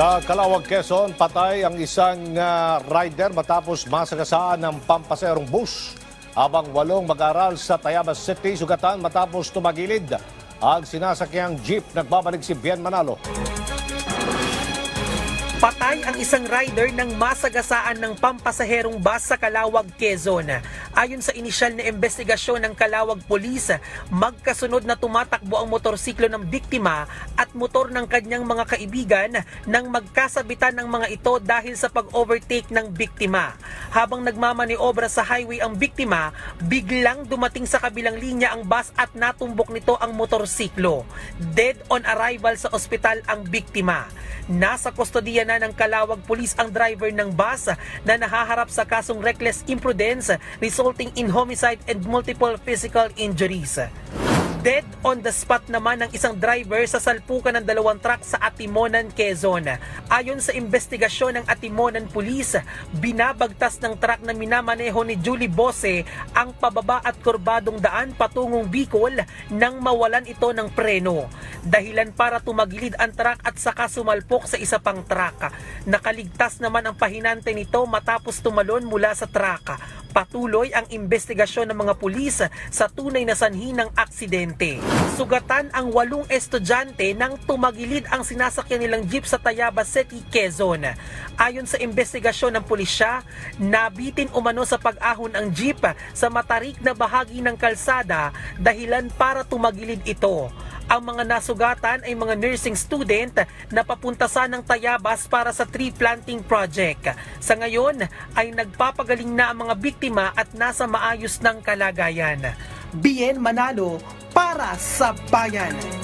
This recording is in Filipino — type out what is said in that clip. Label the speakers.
Speaker 1: Sa Calawag, Quezon, patay ang isang ah, rider matapos masagasaan ng pampaserong bus. Habang walong mag-aral sa Tayabas City, sugatan matapos tumagilid ang sinasakyang jeep nagbabalik si Bien Manalo.
Speaker 2: Patay ang isang rider ng masagasaan ng pampasaherong bus sa Calawag, Quezon. Ayon sa inisyal na investigasyon ng Calawag Police, magkasunod na tumatakbo ang motorsiklo ng biktima at motor ng kanyang mga kaibigan nang magkasabitan ng mga ito dahil sa pag-overtake ng biktima. Habang nagmamaniobra sa highway ang biktima, biglang dumating sa kabilang linya ang bus at natumbok nito ang motorsiklo. Dead on arrival sa ospital ang biktima. Nasa kustodiya na ng Calawag Police ang driver ng bus na nahaharap sa kasong reckless imprudence resulting in homicide and multiple physical injuries. Dead on the spot naman ng isang driver sa salpukan ng dalawang truck sa Atimonan, Quezon. Ayon sa investigasyon ng Atimonan Police, binabagtas ng truck na minamaneho ni Julie Bose ang pababa at kurbadong daan patungong Bicol nang mawalan ito ng preno. Dahilan para tumagilid ang truck at saka sumalpok sa isa pang truck. Nakaligtas naman ang pahinante nito matapos tumalon mula sa truck. Patuloy ang investigasyon ng mga pulis sa tunay na sanhi ng aksidente. Sugatan ang walong estudyante nang tumagilid ang sinasakyan nilang jeep sa Tayabas City, Quezon. Ayon sa investigasyon ng pulisya, nabitin umano sa pag-ahon ang jeep sa matarik na bahagi ng kalsada dahilan para tumagilid ito. Ang mga nasugatan ay mga nursing student na papunta sa ng Tayabas para sa tree planting project. Sa ngayon ay nagpapagaling na ang mga biktima at nasa maayos ng kalagayan. Bien Manalo para sa bayan.